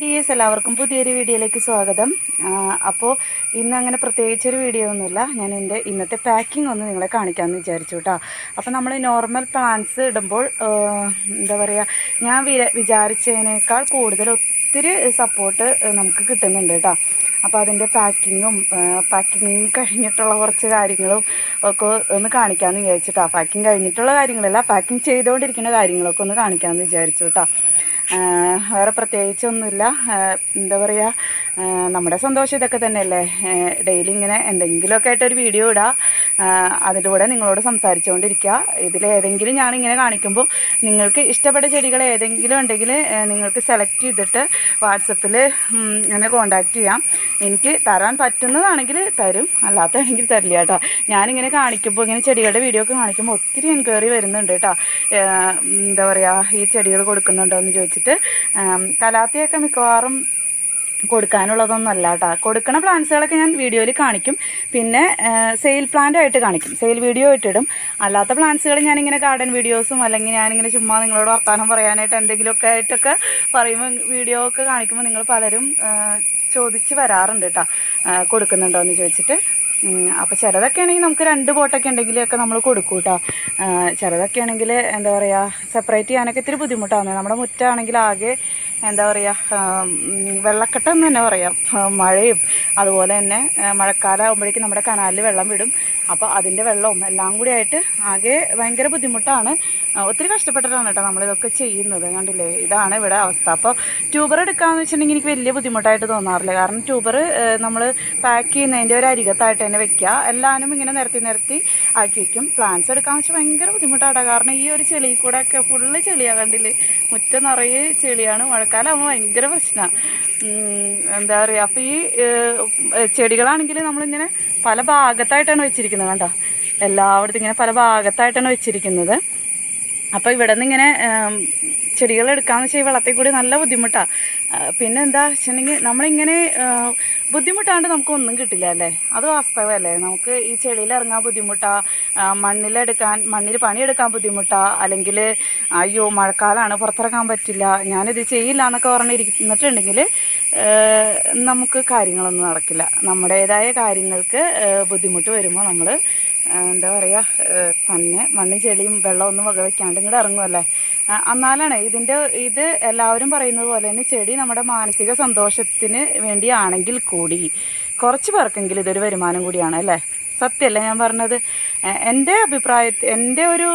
Dears എല്ലാവർക്കും പുതിയൊരു വീഡിയോയിലേക്ക് സ്വാഗതം. അപ്പോൾ ഇന്ന് അങ്ങനെ പ്രത്യേകിച്ചൊരു വീഡിയോ ഒന്നുമില്ല. ഞാൻ എന്റെ ഇന്നത്തെ പാക്കിംഗ് ഒന്ന് നിങ്ങളെ കാണിക്കാമെന്ന് വിചാരിച്ചു കേട്ടോ അപ്പോൾ നമ്മൾ നോർമൽ പ്ലാന്റ്സ് ഇടുമ്പോൾ എന്താ പറയുക ഞാൻ വിചാരിച്ചതിനേക്കാൾ കൂടുതൽ ഒത്തിരി സപ്പോർട്ട് നമുക്ക് കിട്ടുന്നുണ്ട് കേട്ടോ അപ്പോൾ അതിന്റെ പാക്കിങ്ങും പാക്കിങ് കഴിഞ്ഞിട്ടുള്ള കുറച്ച് കാര്യങ്ങളും ഒക്കെ ഒന്ന് കാണിക്കാമെന്ന് വിചാരിച്ചിട്ടാണ് പാക്കിങ് കഴിഞ്ഞിട്ടുള്ള കാര്യങ്ങളല്ല പാക്കിങ് ചെയ്തുകൊണ്ടിരിക്കുന്ന കാര്യങ്ങളൊക്കെ ഒന്ന് കാണിക്കാമെന്ന് വിചാരിച്ചു കേട്ടോ വേറെ പ്രത്യേകിച്ചൊന്നുമില്ല. എന്താ പറയുക നമ്മുടെ സന്തോഷം ഇതൊക്കെ തന്നെയല്ലേ? ഡെയിലി ഇങ്ങനെ എന്തെങ്കിലുമൊക്കെ ആയിട്ടൊരു വീഡിയോ ഇടുക അതിന്റെ കൂടെ നിങ്ങളോട് സംസാരിച്ചുകൊണ്ടിരിക്കുക ഇതിൽ ഏതെങ്കിലും ഞാനിങ്ങനെ കാണിക്കുമ്പോൾ നിങ്ങൾക്ക് ഇഷ്ടപ്പെട്ട ചെടികൾ ഏതെങ്കിലും ഉണ്ടെങ്കിൽ നിങ്ങൾക്ക് സെലക്ട് ചെയ്തിട്ട് വാട്സപ്പിൽ ഇങ്ങനെ കോണ്ടാക്ട് ചെയ്യാം. എനിക്ക് തരാൻ പറ്റുന്നതാണെങ്കിൽ തരും. അല്ലാത്തതാണെങ്കിൽ തരില്ല കേട്ടോ. ഞാനിങ്ങനെ കാണിക്കുമ്പോൾ ഇങ്ങനെ ചെടികളുടെ വീഡിയോ ഒക്കെ കാണിക്കുമ്പോൾ ഒത്തിരി എൻക്വയറി വരുന്നുണ്ട് കേട്ടോ. എന്താ പറയുക ഈ ചെടികൾ കൊടുക്കുന്നുണ്ടോ എന്ന് ചോദിച്ചിട്ട് ആം, കലാത്തിയൊക്കെ മിക്കവാറും കൊടുക്കാനുള്ളതൊന്നും അല്ല കേട്ടോ കൊടുക്കണ പ്ലാന്റ്സുകളൊക്കെ ഞാൻ വീഡിയോയിൽ കാണിക്കും. പിന്നെ സെയിൽ പ്ലാന്റ് ആയിട്ട് കാണിക്കും. സെയിൽ വീഡിയോ ഇട്ടിടും. അല്ലാത്ത പ്ലാന്റ്സുകൾ ഞാനിങ്ങനെ ഗാർഡൻ വീഡിയോസും അല്ലെങ്കിൽ ഞാനിങ്ങനെ ചുമ്മാ നിങ്ങളോട് വർത്താനം പറയാനായിട്ട് എന്തെങ്കിലുമൊക്കെ ആയിട്ടൊക്കെ പറയുമ്പോൾ വീഡിയോ ഒക്കെ കാണിക്കുമ്പോൾ നിങ്ങൾ പലരും ചോദിച്ച് വരാറുണ്ട് കേട്ടോ കൊടുക്കുന്നുണ്ടോ എന്ന് ചോദിച്ചിട്ട്. അപ്പോൾ ചിലതൊക്കെ ആണെങ്കിൽ നമുക്ക് രണ്ട് ബോട്ടൊക്കെ ഉണ്ടെങ്കിലൊക്കെ നമ്മൾ കൊടുക്കും കേട്ടോ ചിലതൊക്കെ ആണെങ്കിൽ എന്താ പറയുക സെപ്പറേറ്റ് ചെയ്യാനൊക്കെ ഇത്തിരി ബുദ്ധിമുട്ടാണ് നമ്മുടെ മുറ്റാണെങ്കിൽ ആകെ എന്താ പറയുക വെള്ളക്കെട്ട് എന്ന് തന്നെ പറയാം. മഴയും അതുപോലെ തന്നെ ആ, മഴക്കാലം ആകുമ്പോഴേക്കും നമ്മുടെ കനാലിൽ വെള്ളം വിടും. അപ്പോൾ അതിന്റെ വെള്ളവും എല്ലാം കൂടി ആയിട്ട് ആകെ ഭയങ്കര ബുദ്ധിമുട്ടാണ്. ഒത്തിരി കഷ്ടപ്പെട്ടിട്ടാണ് കേട്ടോ നമ്മളിതൊക്കെ ചെയ്യുന്നത്. കണ്ടില്ലേ? ഇതാണ് ഇവിടെ അവസ്ഥ. അപ്പോൾ ട്യൂബർ എടുക്കാമെന്ന് വെച്ചിട്ടുണ്ടെങ്കിൽ എനിക്ക് വലിയ ബുദ്ധിമുട്ടായിട്ട് തോന്നാറില്ല. കാരണം ട്യൂബർ നമ്മൾ പാക്ക് ചെയ്യുന്നതിന്റെ ഒരു അരികത്തായിട്ട് തന്നെ വെക്കുക. എല്ലാവരും ഇങ്ങനെ നിരത്തി നിരത്തി ആക്കി വെക്കും. പ്ലാന്റ്സ് എടുക്കാമെന്ന് വെച്ചാൽ ഭയങ്കര ബുദ്ധിമുട്ടാണ് കാരണം ഈ ഒരു ചെളി കൂടെ ഒക്കെ ഫുള്ള് ചെളിയാണ് കണ്ടില്ലേ? മുറ്റം നിറയെ ചെളിയാണ്. മഴക്കാലം ആകുമ്പോൾ ഭയങ്കര പ്രശ്നമാണ് എന്താ പറയുക അപ്പോൾ ഈ ചെടികളാണെങ്കിൽ നമ്മളിങ്ങനെ പല ഭാഗത്തായിട്ടാണ് വെച്ചിരിക്കുന്നത് കണ്ടോ? എല്ലായിടത്തും ഇങ്ങനെ പല ഭാഗത്തായിട്ടാണ് വെച്ചിരിക്കുന്നത്. അപ്പോൾ ഇവിടെ നിന്ന് ഇങ്ങനെ ചെടികൾ എടുക്കാമെന്ന് വെച്ചാൽ ഈ വെള്ളത്തിൽ കൂടി നല്ല ബുദ്ധിമുട്ടാണ് പിന്നെ എന്താ വെച്ചിട്ടുണ്ടെങ്കിൽ നമ്മളിങ്ങനെ ബുദ്ധിമുട്ടാണ്ട് നമുക്കൊന്നും കിട്ടില്ല അല്ലേ? അത് വാസ്തവമല്ലേ? നമുക്ക് ഈ ചെളിയിൽ ഇറങ്ങാൻ ബുദ്ധിമുട്ടാ മണ്ണിലെടുക്കാൻ മണ്ണിൽ പണിയെടുക്കാൻ ബുദ്ധിമുട്ടാ അല്ലെങ്കിൽ അയ്യോ മഴക്കാലമാണ് പുറത്തിറങ്ങാൻ പറ്റില്ല ഞാനിത് ചെയ്യില്ല എന്നൊക്കെ പറഞ്ഞിരിക്കുന്നിട്ടുണ്ടെങ്കിൽ നമുക്ക് കാര്യങ്ങളൊന്നും നടക്കില്ല. നമ്മുടേതായ കാര്യങ്ങൾക്ക് ബുദ്ധിമുട്ട് വരുമ്പോൾ നമ്മൾ എന്താ പറയുക തന്നെ മണ്ണും ചെളിയും വെള്ളമൊന്നും വക വയ്ക്കാണ്ട് ഇങ്ങോട്ട് ഇറങ്ങുമല്ലേ എന്നാലാണ് ഇതിന്റെ ഇത് എല്ലാവരും പറയുന്നത് പോലെ തന്നെ ചെടി നമ്മുടെ മാനസിക സന്തോഷത്തിന് വേണ്ടിയാണെങ്കിൽ കൂടി കുറച്ച് പേർക്കെങ്കിലും ഇതൊരു വരുമാനം കൂടിയാണ് അല്ലേ? സത്യമല്ലേ ഞാൻ പറഞ്ഞത്? എന്റെ അഭിപ്രായത്തിൽ എന്റെ ഒരു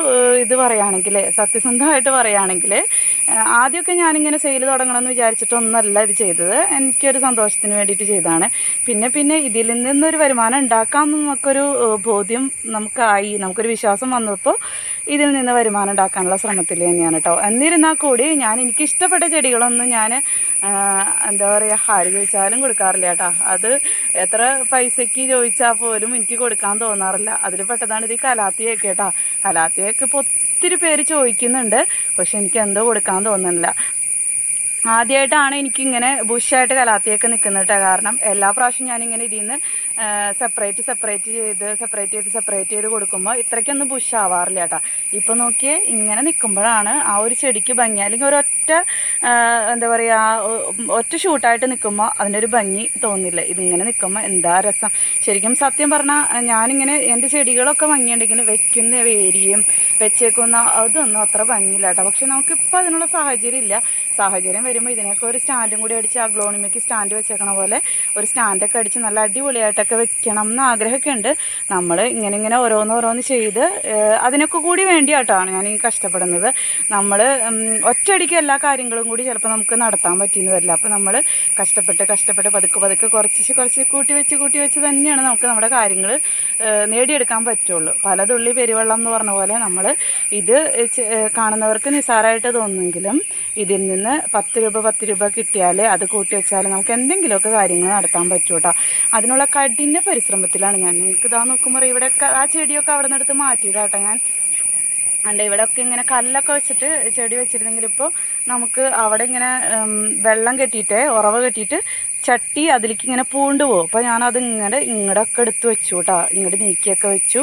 ഇത് പറയുകയാണെങ്കിൽ സത്യസന്ധമായിട്ട് പറയുകയാണെങ്കിൽ ആദ്യമൊക്കെ ഞാനിങ്ങനെ സെയിൽ തുടങ്ങണമെന്ന് വിചാരിച്ചിട്ടൊന്നല്ല ഇത് ചെയ്തത്. എനിക്കൊരു സന്തോഷത്തിന് വേണ്ടിയിട്ട് ചെയ്തതാണ്. പിന്നെ പിന്നെ ഇതിൽ നിന്നൊരു വരുമാനം ഉണ്ടാക്കാം നമുക്കൊരു ബോധ്യം നമുക്കായി നമുക്കൊരു വിശ്വാസം വന്നപ്പോൾ ഇതിൽ നിന്ന് വരുമാനം ഉണ്ടാക്കാനുള്ള ശ്രമത്തിൽ തന്നെയാണ് കേട്ടോ. എന്നിരുന്നാൽ കൂടി ഞാൻ എനിക്ക് ഇഷ്ടപ്പെട്ട ചെടികളൊന്നും ഞാൻ എന്താ പറയുക ആര് ചോദിച്ചാലും കൊടുക്കാറില്ല കേട്ടോ. അത് എത്ര പൈസയ്ക്ക് ചോദിച്ചാൽ പോലും എനിക്ക് കൊടുക്കാൻ തോന്നാറില്ല. അതിൽ പെട്ടതാണ് ഇത് ഈ കലാത്തിയൊക്കെ കേട്ടോ. കലാത്തിയൊക്കെ ഇപ്പോൾ ഒത്തിരി പേര് ചോദിക്കുന്നുണ്ട്. പക്ഷെ എനിക്ക് എന്തോ കൊടുക്കാൻ തോന്നുന്നില്ല. ആദ്യമായിട്ടാണ് എനിക്കിങ്ങനെ ബുഷായിട്ട് കലാത്തിയൊക്കെ നിൽക്കുന്നത് കേട്ടോ. കാരണം എല്ലാ പ്രാവശ്യവും ഞാനിങ്ങനെ ഇതിൽ നിന്ന് സെപ്പറേറ്റ് സെപ്പറേറ്റ് ചെയ്ത് സെപ്പറേറ്റ് ചെയ്ത് സെപ്പറേറ്റ് ചെയ്ത് കൊടുക്കുമ്പോൾ ഇത്രയ്ക്കൊന്നും ബുഷ് ആവാറില്ല കേട്ടോ. ഇപ്പോൾ നോക്കിയേ ഇങ്ങനെ നിൽക്കുമ്പോഴാണ് ആ ഒരു ചെടിക്ക് ഭംഗി. അല്ലെങ്കിൽ ഒരൊറ്റ ആ, എന്താ പറയുക ഒറ്റ ഷൂട്ടായിട്ട് നിൽക്കുമ്പോൾ അതിനൊരു ഭംഗി തോന്നില്ല. ഇതിങ്ങനെ നിൽക്കുമ്പോൾ എന്താ രസം? ശരിക്കും സത്യം പറഞ്ഞാൽ ഞാനിങ്ങനെ എന്റെ ചെടികളൊക്കെ ഭംഗിയുണ്ടെങ്കിൽ വെക്കുന്ന വേരിയും വെച്ചേക്കുന്ന അതൊന്നും അത്ര ഭംഗിയില്ല കേട്ടോ. പക്ഷെ നമുക്കിപ്പോൾ അതിനുള്ള സാഹചര്യം ഇല്ല. സാഹചര്യം വരുമ്പോൾ ഇതിനൊക്കെ ഒരു സ്റ്റാൻഡും കൂടി അടിച്ച് ആ അഗ്ലോണിമയ്ക്ക് സ്റ്റാൻഡ് വെച്ചേക്കണ പോലെ ഒരു സ്റ്റാൻഡൊക്കെ അടിച്ച് നല്ല അടിപൊളിയായിട്ടൊക്കെ വെക്കണം എന്ന് ആഗ്രഹമൊക്കെ ഉണ്ട്. നമ്മൾ ഇങ്ങനെ ഇങ്ങനെ ഓരോന്ന് ഓരോന്ന് ചെയ്ത് അതിനൊക്കെ കൂടി വേണ്ടിയായിട്ടാണ് ഞാൻ ഈ കഷ്ടപ്പെടുന്നത് നമ്മൾ ഒറ്റയടിക്ക് എല്ലാ കാര്യങ്ങളും കൂടി ചിലപ്പോൾ നമുക്ക് നടത്താൻ പറ്റിയെന്ന് വരില്ല. അപ്പോൾ നമ്മൾ കഷ്ടപ്പെട്ട് കഷ്ടപ്പെട്ട് പതുക്കെ പതുക്കെ കുറച്ച് കുറച്ച് കൂട്ടി വെച്ച് കൂട്ടി വെച്ച് തന്നെയാണ് നമുക്ക് നമ്മുടെ കാര്യങ്ങൾ നേടിയെടുക്കാൻ പറ്റുള്ളൂ. പലതുള്ളി പെരുവെള്ളം എന്ന് പറഞ്ഞ പോലെ നമ്മൾ ഇത് കാണുന്നവർക്ക് നിസ്സാരമായിട്ട് തോന്നുമെങ്കിലും ഇതിൽ നിന്ന് പത്ത് രൂപ പത്ത് രൂപ കിട്ടിയാൽ അത് കൂട്ടി വെച്ചാൽ നമുക്ക് എന്തെങ്കിലുമൊക്കെ കാര്യങ്ങൾ നടത്താൻ പറ്റൂ കേട്ടോ അതിനുള്ള കഠിന പരിശ്രമത്തിലാണ് ഞാൻ. നിങ്ങൾക്ക് ഇതാ നോക്കുമ്പോൾ ഇവിടെ ആ ചെടിയൊക്കെ അവിടെ നിന്ന് എടുത്ത് മാറ്റിയതാട്ടോ ഞാൻ. അണ്ട് ഇവിടെ ഒക്കെ ഇങ്ങനെ കല്ലൊക്കെ വെച്ചിട്ട് ചെടി വെച്ചിരുന്നെങ്കിൽ ഇപ്പോൾ നമുക്ക് അവിടെ ഇങ്ങനെ വെള്ളം കെട്ടിയിട്ട് ഉറവ് കെട്ടിയിട്ട് ചട്ടി അതിലേക്ക് ഇങ്ങനെ പൂണ്ട് പോകും. അപ്പോൾ ഞാനത് ഇങ്ങനെ ഇങ്ങടൊക്കെ എടുത്ത് വെച്ചു കേട്ടോ ഇങ്ങോട്ട് നീക്കിയൊക്കെ വെച്ചു.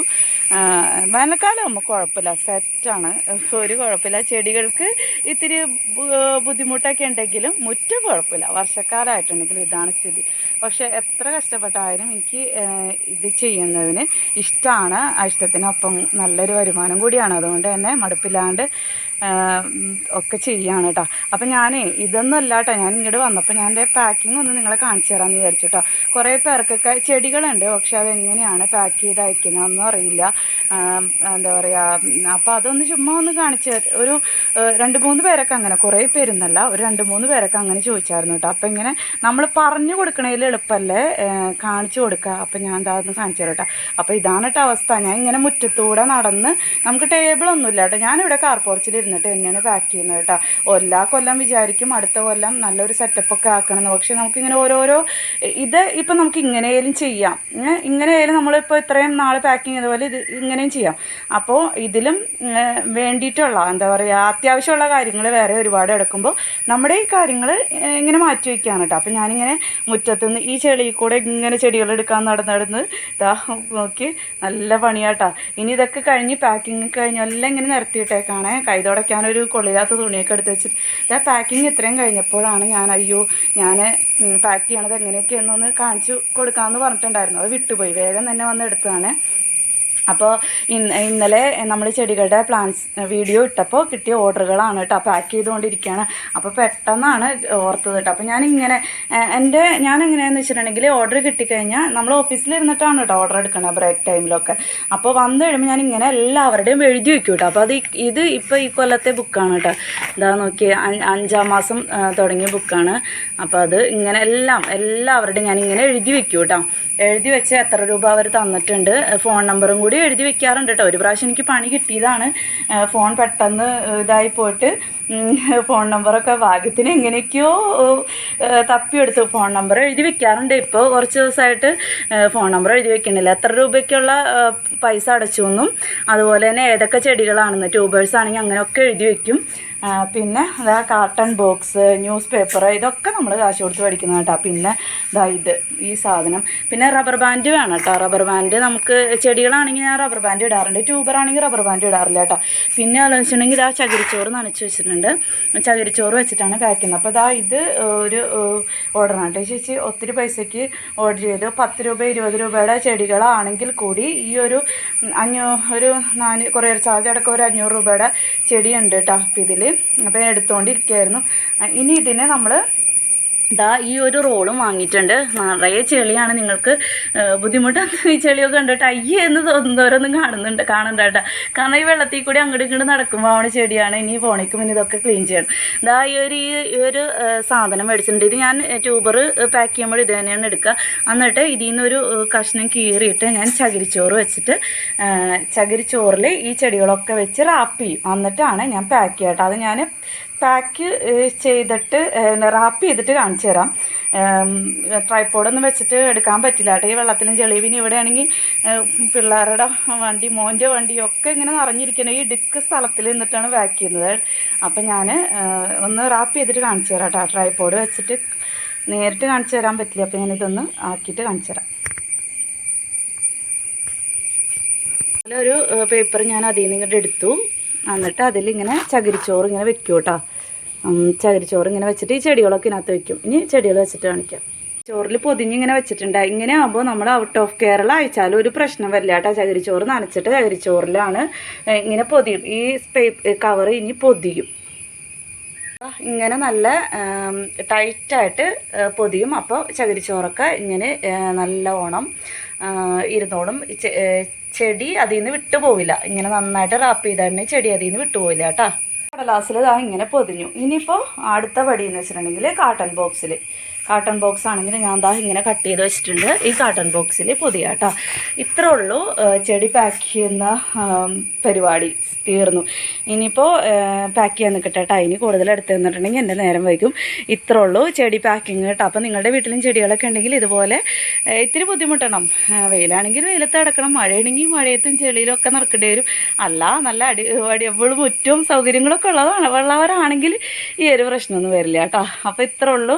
വേനൽക്കാലം ആകുമ്പോൾ കുഴപ്പമില്ല. സെറ്റാണ് ഒരു കുഴപ്പമില്ല. ചെടികൾക്ക് ഇത്തിരി ബുദ്ധിമുട്ടൊക്കെ ഉണ്ടെങ്കിലും മുറ്റം കുഴപ്പമില്ല. വർഷക്കാലമായിട്ടുണ്ടെങ്കിൽ ഇതാണ് സ്ഥിതി. പക്ഷേ എത്ര കഷ്ടപ്പെട്ടായാലും എനിക്ക് ഇത് ചെയ്യുന്നതിന് ഇഷ്ടമാണ് ആ ഇഷ്ടത്തിനൊപ്പം നല്ലൊരു വരുമാനം കൂടിയാണ്. അതുകൊണ്ട് തന്നെ മടുപ്പില്ലാണ്ട് ഒക്കെ ചെയ്യാണ് കേട്ടോ അപ്പം ഞാനേ ഇതൊന്നും അല്ല കേട്ടോ ഞാൻ ഇങ്ങോട്ട് വന്നപ്പോൾ ഞാൻ എന്റെ പാക്കിംഗ് ഒന്ന് നിങ്ങളെ കാണിച്ചു തരാമെന്ന് വിചാരിച്ചു കേട്ടോ കുറേ പേർക്കൊക്കെ ചെടികളുണ്ട് പക്ഷെ അതെങ്ങനെയാണ് പാക്ക് ചെയ്ത് അയക്കുന്നതെന്നും അറിയില്ല. എന്താ പറയുക അപ്പോൾ അതൊന്ന് ചുമ്മാ ഒന്ന് കാണിച്ച് ഒരു രണ്ട് മൂന്ന് പേരൊക്കെ അങ്ങനെ കുറേ പേരുന്നല്ല ഒരു രണ്ട് മൂന്ന് പേരൊക്കെ അങ്ങനെ ചോദിച്ചായിരുന്നു കേട്ടോ അപ്പോൾ ഇങ്ങനെ നമ്മൾ പറഞ്ഞു കൊടുക്കണതിൽ എളുപ്പമല്ലേ കാണിച്ചു കൊടുക്കുക അപ്പം ഞാൻ എന്താ ഒന്ന് കാണിച്ചു തരാം കേട്ടോ അപ്പോൾ ഇതാണ് കേട്ടോ അവസ്ഥ. ഞാൻ ഇങ്ങനെ മുറ്റത്തൂടെ നടന്ന് നമുക്ക് ടേബിളൊന്നുമില്ല കേട്ടോ ഞാനിവിടെ കാർ പോർച്ചിൽ ഇരുന്നിട്ട് തന്നെയാണ് പാക്ക് ചെയ്യുന്നത് കേട്ടോ എല്ലാ കൊല്ലം വിചാരിക്കും അടുത്ത കൊല്ലം നല്ലൊരു സെറ്റപ്പ് ഒക്കെ ആക്കണമെന്ന്. പക്ഷേ നമുക്കിങ്ങനെ ഓരോരോ ഇത് ഇപ്പം നമുക്ക് ഇങ്ങനെയായാലും ചെയ്യാം. ഇങ്ങനെയായാലും നമ്മളിപ്പോൾ ഇത്രയും നാൾ പാക്കിങ് ചെയ്തപോലെ ഇത് ഇങ്ങനെയും ചെയ്യാം. അപ്പോൾ ഇതിലും വേണ്ടിയിട്ടുള്ള എന്താ പറയുക അത്യാവശ്യമുള്ള കാര്യങ്ങൾ വേറെ ഒരുപാട് എടുക്കുമ്പോൾ നമ്മുടെ ഈ കാര്യങ്ങൾ ഇങ്ങനെ മാറ്റി വയ്ക്കുകയാണ് കേട്ടോ അപ്പോൾ ഞാനിങ്ങനെ മുറ്റത്തുനിന്ന് ഈ ചെളിയിൽ കൂടെ ഇങ്ങനെ ചെടികൾ എടുക്കാൻ നടന്ന് നടന്ന് ഇതാ നോക്കി നല്ല പണിയാട്ടാ ഇനി ഇതൊക്കെ കഴിഞ്ഞ് പാക്കിങ് കഴിഞ്ഞ് എല്ലാം ഇങ്ങനെ നിരത്തിയിട്ടേക്കാണേ കൈ തുടയ്ക്കാനൊരു കൊള്ളില്ലാത്ത തുണിയൊക്കെ എടുത്ത് വെച്ചിട്ട്. ഞാൻ പാക്കിങ് ഇത്രയും കഴിഞ്ഞപ്പോഴാണ് ഞാൻ അയ്യോ ഞാൻ പാക്ക് ചെയ്യണത് എങ്ങനെയൊക്കെയെന്നൊന്ന് കാണിച്ചു കൊടുക്കാമെന്ന് പറഞ്ഞിട്ടുണ്ടായിരുന്നു. അത് വിട്ടുപോയി. വേഗം തന്നെ വന്ന് എടുത്തതാണ്. അപ്പോൾ ഇന്ന് ഇന്നലെ നമ്മൾ ചെടികളുടെ പ്ലാൻസ് വീഡിയോ ഇട്ടപ്പോൾ കിട്ടിയ ഓർഡറുകളാണ് കേട്ടോ പാക്ക് ചെയ്തുകൊണ്ടിരിക്കുകയാണ് അപ്പോൾ പെട്ടെന്നാണ് ഓർത്തത് കേട്ടോ അപ്പോൾ ഞാനിങ്ങനെ എന്റെ ഞാൻ എങ്ങനെയാണെന്ന് വെച്ചിട്ടുണ്ടെങ്കിൽ ഓർഡർ കിട്ടിക്കഴിഞ്ഞാൽ നമ്മൾ ഓഫീസിൽ ഇരുന്നിട്ടാണ് കേട്ടോ ഓർഡർ എടുക്കണത് ബ്രേക്ക് ടൈമിലൊക്കെ അപ്പോൾ വന്നു കഴിയുമ്പോൾ ഞാൻ ഇങ്ങനെ എല്ലാവരുടെയും എഴുതി വയ്ക്കും കേട്ടോ അപ്പോൾ അത് ഇത് ഇപ്പോൾ ഈ കൊല്ലത്തെ ബുക്കാണ് കേട്ടോ ഇതാ നോക്കി അഞ്ചാം മാസം തുടങ്ങിയ ബുക്കാണ് അപ്പോൾ അത് ഇങ്ങനെ എല്ലാം എല്ലാവരുടെയും ഞാനിങ്ങനെ എഴുതി വയ്ക്കും കേട്ടോ എഴുതി വെച്ച് എത്ര രൂപ അവർ തന്നിട്ടുണ്ട്. ഫോൺ നമ്പറും കൂടി എഴുതി വെക്കാറുണ്ട് കേട്ടോ ഒരു പ്രാവശ്യം എനിക്ക് പണി കിട്ടിയതാണ്. ഫോൺ പെട്ടെന്ന് ഇതായി പോയിട്ട് ഫോൺ നമ്പറൊക്കെ ഭാഗ്യത്തിന് എങ്ങനെയൊക്കെയോ തപ്പിയെടുത്തു. ഫോൺ നമ്പർ എഴുതി വെക്കാറുണ്ട് ഇപ്പോൾ കുറച്ച് ദിവസമായിട്ട് ഫോൺ നമ്പർ എഴുതി വെക്കണില്ല എത്ര രൂപയ്ക്കുള്ള പൈസ അടച്ചു എന്നും. അതുപോലെ തന്നെ ഏതൊക്കെ ചെടികളാണെന്ന് ട്യൂബേഴ്സ് ആണെങ്കിൽ അങ്ങനെയൊക്കെ എഴുതി വെക്കും. പിന്നെ അതാ കാർട്ടൺ ബോക്സ് ന്യൂസ് പേപ്പർ ഇതൊക്കെ നമ്മൾ കാശ് കൊടുത്ത് മേടിക്കുന്ന കേട്ടോ പിന്നെ ഇതാ ഇത് ഈ സാധനം. പിന്നെ റബ്ബർ ബാൻഡ് വേണം കേട്ടോ റബ്ബർ ബാൻഡ് നമുക്ക് ചെടികളാണെങ്കിൽ ഞാൻ റബ്ബർ ബാൻഡ് ഇടാറുണ്ട്. ട്യൂബറാണെങ്കിൽ റബ്ബർ ബാൻഡ് ഇടാറില്ല കേട്ടോ പിന്നെ അതെന്ന് വെച്ചിട്ടുണ്ടെങ്കിൽ ഇതാ ചകിരിച്ചോറ് നനച്ച് വെച്ചിട്ടുണ്ട്. ചകിരിച്ചോറ് വെച്ചിട്ടാണ് കഴിക്കുന്നത് അപ്പോൾ ഇതാ ഇത് ഒരു ഓർഡറാണ് കേട്ടോ ചേച്ചി ഒത്തിരി പൈസയ്ക്ക് ഓർഡർ ചെയ്തു. പത്ത് രൂപ ഇരുപത് രൂപയുടെ ചെടികളാണെങ്കിൽ കൂടി ഈ ഒരു അഞ്ഞൂ ഒരു നാല് കുറേ ചാർജ് അടക്കം ഒരു അഞ്ഞൂറ് രൂപയുടെ ചെടിയുണ്ട് കേട്ടോ അപ്പോൾ ഇതിൽ അപ്പോൾ എടുത്തുകൊണ്ടിരിക്കുകയായിരുന്നു ഇനി ഇതിനെ നമ്മൾ ഇതാ ഈ ഒരു റോളും വാങ്ങിയിട്ടുണ്ട്. നിറയെ ചെളിയാണ് നിങ്ങൾക്ക് ബുദ്ധിമുട്ടാണ് ഈ ചെളിയൊക്കെ കണ്ടിട്ട് അയ്യേ എന്ന് തോന്നുന്നവരൊന്നും കാണുന്നുണ്ട് കാണണ്ട കേട്ടോ. കാരണം ഈ വെള്ളത്തിൽ കൂടി അങ്ങോട്ട് ഇങ്ങോട്ട് നടക്കുമ്പോൾ അവിടെ ചെടിയാണ് ഇനി ഫോണിക്കും ഇനി ഇതൊക്കെ ക്ലീൻ ചെയ്യണം. ദാ ഈ ഒരു ഈ ഒരു സാധനം മേടിച്ചിട്ടുണ്ട്. ഇത് ഞാൻ ട്യൂബർ പാക്ക് ചെയ്യുമ്പോൾ ഇത് തന്നെയാണ് എടുക്കുക. എന്നിട്ട് ഇതിൽ നിന്നൊരു കഷ്ണം കീറിയിട്ട് ഞാൻ ചകിരിച്ചോറ് വെച്ചിട്ട് ചകിരിച്ചോറിൽ ഈ ചെടികളൊക്കെ വെച്ച് റാപ്പ് ചെയ്യും. എന്നിട്ടാണ് ഞാൻ പാക്ക് ചെയ്യട്ടോ അത് ഞാൻ പാക്ക് ചെയ്തിട്ട് റാപ്പ് ചെയ്തിട്ട് കാണിച്ചു തരാം. ട്രൈപ്പോഡൊന്നും വെച്ചിട്ട് എടുക്കാൻ പറ്റില്ല കേട്ടോ. ഈ വെള്ളത്തിലും ചെളി ഇവിടെയാണെങ്കിൽ ഇവിടെ പിള്ളേരുടെ വണ്ടി മോന്റെ വണ്ടി ഒക്കെ ഇങ്ങനെ നിറഞ്ഞിരിക്കണം ഈ ഇടുക്ക് സ്ഥലത്തിൽ നിന്നിട്ടാണ് പാക്ക് ചെയ്യുന്നത്. അപ്പം ഞാൻ ഒന്ന് റാപ്പ് ചെയ്തിട്ട് കാണിച്ചു തരാം കേട്ടോ. ട്രൈപ്പോഡ് വെച്ചിട്ട് നേരിട്ട് കാണിച്ചു തരാൻ പറ്റില്ല. അപ്പോൾ ഞാനിതൊന്ന് ആക്കിയിട്ട് കാണിച്ചു തരാം. ഒരു പേപ്പർ ഞാൻ അതിൽ നിന്ന് ഇങ്ങോട്ട് എടുത്തു. എന്നിട്ട് അതിലിങ്ങനെ ചകിരിച്ചോറ് ഇങ്ങനെ വെക്കും കേട്ടോ. ചകിരിച്ചോറ് ഇങ്ങനെ വെച്ചിട്ട് ഈ ചെടികളൊക്കെ ഇതിനകത്ത് വെക്കും. ഇനി ചെടികൾ വെച്ചിട്ട് കാണിക്കാം. ചോറിൽ പൊതിഞ്ഞിങ്ങനെ വെച്ചിട്ടുണ്ട്. ഇങ്ങനെ ആകുമ്പോൾ നമ്മൾ ഔട്ട് ഓഫ് കേരള അയച്ചാലും ഒരു പ്രശ്നം വരില്ല കേട്ടോ. ചകിരിച്ചോറ് നനച്ചിട്ട് ചകിരിച്ചോറിലാണ് ഇങ്ങനെ പൊതിയും. ഈ സ്പേ കവർ ഇനി പൊതിയും. ഇങ്ങനെ നല്ല ടൈറ്റായിട്ട് പൊതിയും. അപ്പോൾ ചകിരിച്ചോറൊക്കെ ഇങ്ങനെ നല്ല ഓണം ഇരുന്നോളും. ചെടി അതിൽ നിന്ന് വിട്ടുപോവില്ല. ഇങ്ങനെ നന്നായിട്ട് റാപ്പ് ചെയ്താൽ ചെടി അതിൽ നിന്ന് വിട്ടുപോയില്ല കേട്ടോ. കടലാസിൽ ഇതാ ഇങ്ങനെ പൊതിഞ്ഞു. ഇനിയിപ്പോൾ അടുത്ത പടി എന്ന് വെച്ചിട്ടുണ്ടെങ്കിൽ കാട്ടൺ ബോക്സിൽ കാട്ടൺ ബോക്സ് ആണെങ്കിൽ ഞാൻ ദാ ഇങ്ങനെ കട്ട് ചെയ്ത് വെച്ചിട്ടുണ്ട്. ഈ കാട്ടൺ ബോക്സിൽ പൊതിയ കേട്ടോ ഇത്രേ ഉള്ളൂ ചെടി പാക്ക് ചെയ്യുന്ന പരിപാടി. തീർന്നു. ഇനിയിപ്പോൾ പാക്ക് ചെയ്യാൻ നിൽക്കട്ടെ കേട്ടോ ഇനി കൂടുതൽ എടുത്ത് തന്നിട്ടുണ്ടെങ്കിൽ എന്റെ നേരം വൈകും. ഇത്രേ ഉള്ളൂ ചെടി പാക്കിങ് കേട്ടോ അപ്പോൾ നിങ്ങളുടെ വീട്ടിലും ചെടികളൊക്കെ ഉണ്ടെങ്കിൽ ഇതുപോലെ ഇത്തിരി ബുദ്ധിമുട്ടണം. വെയിലാണെങ്കിൽ വെയിലത്ത് കിടക്കണം മഴയാണെങ്കിൽ മഴയത്തും ചെളിയിലും ഒക്കെ നടക്കേണ്ടി വരും. അല്ല നല്ല അടി അടി എപ്പോഴും മുറ്റവും സൗകര്യങ്ങളൊക്കെ ഉള്ളതാണ്. ഉള്ളവരാണെങ്കിൽ ഈ ഒരു പ്രശ്നമൊന്നും വരില്ല കേട്ടോ അപ്പോൾ ഇത്രേ ഉള്ളൂ.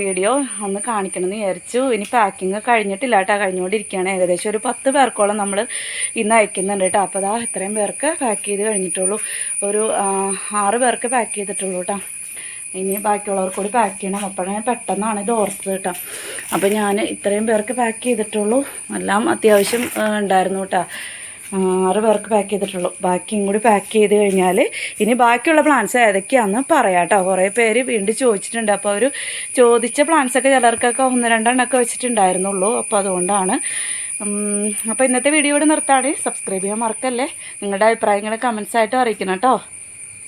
വീഡിയോ ഒന്ന് കാണിക്കണമെന്ന് വിചാരിച്ചു. ഇനി പാക്കിങ് കഴിഞ്ഞിട്ടില്ല കേട്ടോ കഴിഞ്ഞുകൊണ്ടിരിക്കുകയാണ്. ഏകദേശം ഒരു പത്ത് പേർക്കോളം നമ്മൾ ഇന്ന് അയക്കുന്നുണ്ട് കേട്ടോ അപ്പോൾ അതാ ഇത്രയും പേർക്ക് പാക്ക് ചെയ്ത് കഴിഞ്ഞിട്ടുള്ളൂ. ഒരു ആറ് പേർക്ക് പാക്ക് ചെയ്തിട്ടുള്ളൂ കേട്ടോ ഇനി ബാക്കിയുള്ളവർക്ക് കൂടി പാക്ക് ചെയ്യണം. അപ്പോഴാണ് പെട്ടെന്നാണ് ഇത് ഓർത്തത് കേട്ടോ അപ്പോൾ ഞാൻ ഇത്രയും പേർക്ക് പാക്ക് ചെയ്തിട്ടുള്ളൂ. എല്ലാം അത്യാവശ്യം ഉണ്ടായിരുന്നു കേട്ടോ ആറ് പേർക്ക് പാക്ക് ചെയ്തിട്ടുള്ളൂ. ബാക്കിയും കൂടി പാക്ക് ചെയ്ത് കഴിഞ്ഞാൽ ഇനി ബാക്കിയുള്ള പ്ലാൻസ് ഏതൊക്കെയാണെന്ന് പറയാം കേട്ടോ കുറേ പേര് വീണ്ടും ചോദിച്ചിട്ടുണ്ട്. അപ്പോൾ അവർ ചോദിച്ച പ്ലാൻസൊക്കെ ചിലർക്കൊക്കെ ഒന്ന് രണ്ടെണ്ണമൊക്കെ വെച്ചിട്ടുണ്ടായിരുന്നുള്ളൂ. അപ്പോൾ അതുകൊണ്ടാണ് അപ്പോൾ ഇന്നത്തെ വീഡിയോ ഇവിടെ നിർത്താണ് സബ്സ്ക്രൈബ് ചെയ്യാൻ മറക്കല്ലേ? നിങ്ങളുടെ അഭിപ്രായങ്ങൾ കമൻസ് ആയിട്ട് അറിയിക്കണം കേട്ടോ